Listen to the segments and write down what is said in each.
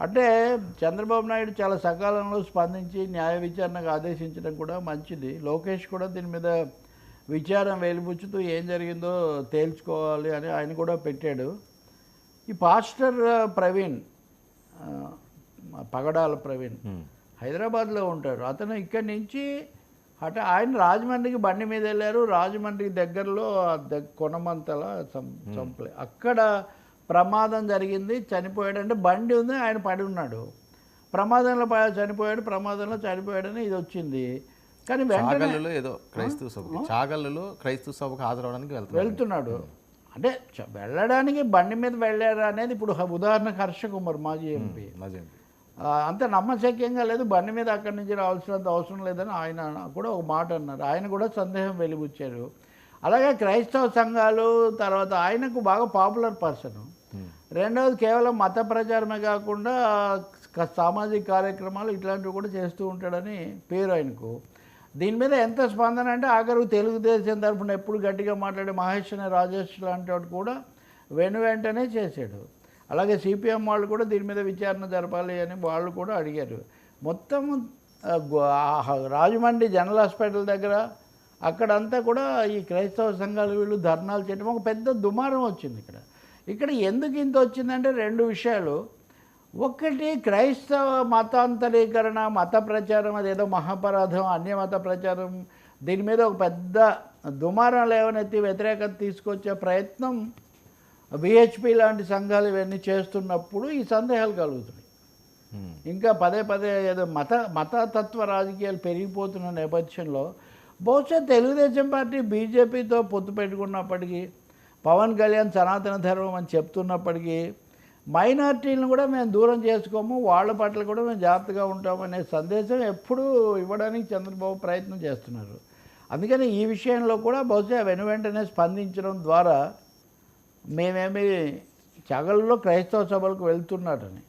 అంటే చంద్రబాబు నాయుడు చాలా సకాలంలో స్పందించి న్యాయ విచారణకు ఆదేశించడం కూడా మంచిది. లోకేష్ కూడా దీని మీద విచారం వెలిబుచ్చుతూ ఏం జరిగిందో తేల్చుకోవాలి అని ఆయన కూడా పెట్టాడు. ఈ పాస్టర్ ప్రవీణ్ పగడాల ప్రవీణ్. హైదరాబాద్లో ఉంటాడు అతను ఇక్కడి నుంచి అట ఆయన రాజమండ్రికి బండి మీద వెళ్ళారు. రాజమండ్రి దగ్గరలో కొనమంతల సం- చంపలే అక్కడ ప్రమాదం జరిగింది చనిపోయాడు అంటే బండి ఉంది ఆయన పడి ఉన్నాడు. ప్రమాదంలో చనిపోయాడు ప్రమాదంలో చనిపోయాడని ఇది వచ్చింది. కానీ వెంటనే ఏదో క్రైస్తవ సభకి చాగల్లులో క్రైస్తవ సభకు హాజరవడానికి వెళ్తారు వెళ్తున్నాడు. అంటే వెళ్ళడానికి బండి మీద వెళ్ళారా అనేది ఇప్పుడు ఉదాహరణకు హర్ష కుమార్ మాజీ ఎంపీ. అంత నమ్మశక్యంగా లేదు బండి మీద అక్కడి నుంచి రావాల్సినంత అవసరం లేదని ఆయన కూడా ఒక మాట అన్నారు. ఆయన కూడా సందేహం వెలిబుచ్చారు. అలాగే క్రైస్తవ సంఘాలు తర్వాత ఆయనకు బాగా పాపులర్ పర్సన్. రెండవది కేవలం మత ప్రచారమే కాకుండా సామాజిక కార్యక్రమాలు ఇట్లాంటివి కూడా చేస్తూ ఉంటాడని పేరు ఆయనకు. దీని మీద ఎంత స్పందన అంటే ఆఖరు తెలుగుదేశం తరఫున ఎప్పుడు గట్టిగా మాట్లాడే మహేష్ అనే రాజేష్ లాంటి వాడు కూడా వెను వెంటనే చేశాడు. అలాగే సిపిఎం వాళ్ళు కూడా దీని మీద విచారణ జరపాలి అని వాళ్ళు కూడా అడిగారు. మొత్తం రాజమండ్రి జనరల్ హాస్పిటల్ దగ్గర అక్కడంతా కూడా ఈ క్రైస్తవ సంఘాలు వీళ్ళు ధర్నాలు చేయడం ఒక పెద్ద దుమారం వచ్చింది ఇక్కడ. ఇక్కడ ఎందుకు ఇంత వచ్చిందంటే రెండు విషయాలు ఒకటి క్రైస్తవ మతాంతరీకరణ మత ప్రచారం అదేదో మహాపరాధం అన్యమత ప్రచారం దీని మీద ఒక పెద్ద దుమారం లేవనెత్తి వ్యతిరేకత తీసుకొచ్చే ప్రయత్నం విహెచ్పి లాంటి సంఘాలు ఇవన్నీ చేస్తున్నప్పుడు ఈ సందేహాలు కలుగుతున్నాయి Hmm. ఇంకా పదే పదే ఏదో మత మతతత్వ రాజకీయాలు పెరిగిపోతున్న నేపథ్యంలో బహుశా తెలుగుదేశం పార్టీ బీజేపీతో పొత్తు పెట్టుకున్నప్పటికీ పవన్ కళ్యాణ్ సనాతన ధర్మం అని చెప్తున్నప్పటికీ మైనార్టీలను కూడా మేము దూరం చేసుకోము వాళ్ళ పట్ల కూడా మేము జాగ్రత్తగా ఉంటామనే సందేశం ఎప్పుడూ ఇవ్వడానికి చంద్రబాబు ప్రయత్నం చేస్తున్నారు. అందుకని ఈ విషయంలో కూడా బహుశా వెను వెంటనే స్పందించడం ద్వారా మేమేమి చగల్లో క్రైస్తవ సభలకు వెళ్తున్నారని.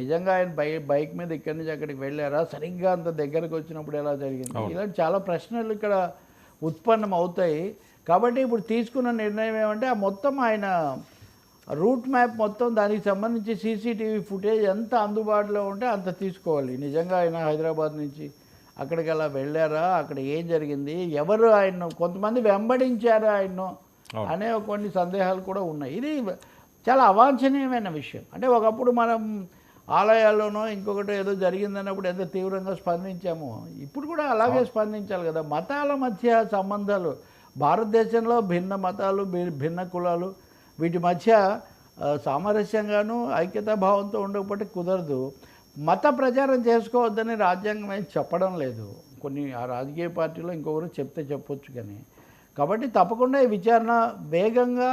నిజంగా ఆయన బై బైక్ మీద ఇక్కడి నుంచి అక్కడికి వెళ్ళారా? సరిగ్గా అంత దగ్గరకు వచ్చినప్పుడు ఎలా జరిగింది? ఇలాంటి చాలా ప్రశ్నలు ఇక్కడ ఉత్పన్నం అవుతాయి కాబట్టి ఇప్పుడు తీసుకున్న నిర్ణయం ఏమంటే ఆ మొత్తం ఆయన రూట్ మ్యాప్ మొత్తం దానికి సంబంధించి సీసీటీవీ ఫుటేజ్ ఎంత అందుబాటులో ఉంటే అంత తీసుకోవాలి. నిజంగా ఆయన హైదరాబాద్ నుంచి అక్కడికి అలా వెళ్ళారా? అక్కడ ఏం జరిగింది? ఎవరు ఆయన్ను? కొంతమంది వెంబడించారా ఆయన్ను. అనే కొన్ని సందేహాలు కూడా ఉన్నాయి. ఇది చాలా అవాంఛనీయమైన విషయం. అంటే ఒకప్పుడు మనం ఆలయాల్లోనో ఇంకొకటి ఏదో జరిగిందన్నప్పుడు ఎంత తీవ్రంగా స్పందించామో ఇప్పుడు కూడా అలాగే స్పందించాలి కదా. మతాల మధ్య సంబంధాలు భారతదేశంలో భిన్న మతాలు భిన్న కులాలు వీటి మధ్య సామరస్యంగాను ఐక్యతా భావంతో ఉండకపోతే కుదరదు. మత ప్రచారం చేసుకోవద్దని రాజ్యాంగం ఏం చెప్పడం లేదు. కొన్ని ఆ రాజకీయ పార్టీలో ఇంకొకరు చెప్తే చెప్పొచ్చు కానీ. కాబట్టి తప్పకుండా ఈ విచారణ వేగంగా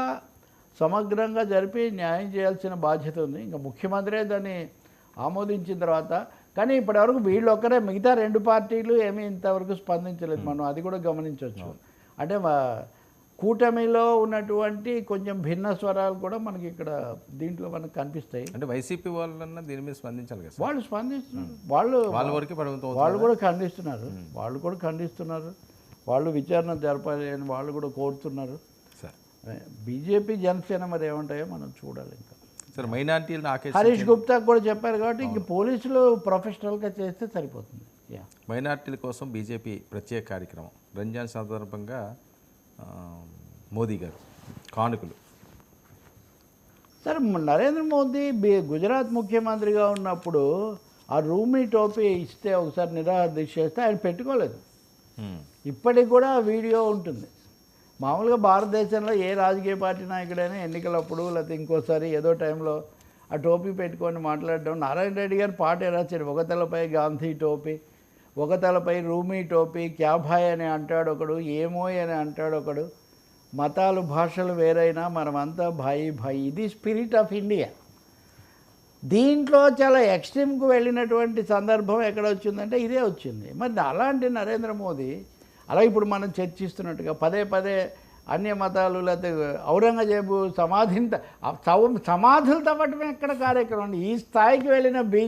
సమగ్రంగా జరిపి న్యాయం చేయాల్సిన బాధ్యత ఉంది. ఇంకా ముఖ్యమంత్రే దాన్ని ఆమోదించిన తర్వాత కానీ ఇప్పటివరకు వీళ్ళు ఒక్కరే మిగతా రెండు పార్టీలు ఏమీ ఇంతవరకు స్పందించలేదు. మనం అది కూడా గమనించవచ్చు. అంటే కూటమిలో ఉన్నటువంటి కొంచెం భిన్న స్వరాలు కూడా మనకి ఇక్కడ దీంట్లో మనకు కనిపిస్తాయి. అంటే వైసీపీ వాళ్ళన్నా దీని మీద స్పందించాలి కదా వాళ్ళు స్పందిస్తున్నారు. వాళ్ళు వాళ్ళ వరకే వాళ్ళు కూడా ఖండిస్తున్నారు. వాళ్ళు కూడా ఖండిస్తున్నారు. వాళ్ళు విచారణ జరపాలి అని వాళ్ళు కూడా కోరుతున్నారు. సార్. బీజేపీ జనసేన మరి ఏమంటాయో మనం చూడాలి ఇంకా. సార్ మైనార్టీలను ఆకేసి హరీష్ గుప్తా కూడా చెప్పారు కాబట్టి ఇంక పోలీసులు ప్రొఫెషనల్గా చేస్తే సరిపోతుంది. యా మైనార్టీల కోసం బీజేపీ ప్రత్యేక కార్యక్రమం. రంజాన్ సందర్భంగా మోదీ గారు కానుకలు. సరే నరేంద్ర మోదీ గుజరాత్ ముఖ్యమంత్రిగా ఉన్నప్పుడు ఆ రూమీ టోపీ ఇస్తే ఒకసారి నిరాహార దీక్ష చేస్తే ఆయన పెట్టుకోలేదు. ఇప్పటికి కూడా ఆ వీడియో ఉంటుంది. మామూలుగా భారతదేశంలో ఏ రాజకీయ పార్టీ నాయకుడైనా ఎన్నికలప్పుడు లేకపోతే ఇంకోసారి ఏదో టైంలో ఆ టోపీ పెట్టుకొని మాట్లాడడం నారాయణ రెడ్డి గారు పాట రాశారు ఒక తలపై గాంధీ టోపీ ఒక తలపై రూమీ టోపీ క్యాభాయ్ అని అంటాడు ఒకడు ఏమోయ్ అని అంటాడు ఒకడు. మతాలు భాషలు వేరైనా మనమంతా భాయి భాయి. ఇది స్పిరిట్ ఆఫ్ ఇండియా. దీంట్లో చాలా ఎక్స్ట్రీమ్కు వెళ్ళినటువంటి సందర్భం ఎక్కడ వచ్చిందంటే ఇదే వచ్చింది. మరి అలాంటి నరేంద్ర మోదీ అలా ఇప్పుడు మనం చర్చిస్తున్నట్టుగా పదే పదే అన్య మతాలు లేకపోతే ఔరంగజేబు సమాధిని సమాధులు తవ్వటం ఎక్కడ కార్యక్రమం. ఈ స్థాయికి వెళ్ళిన బీ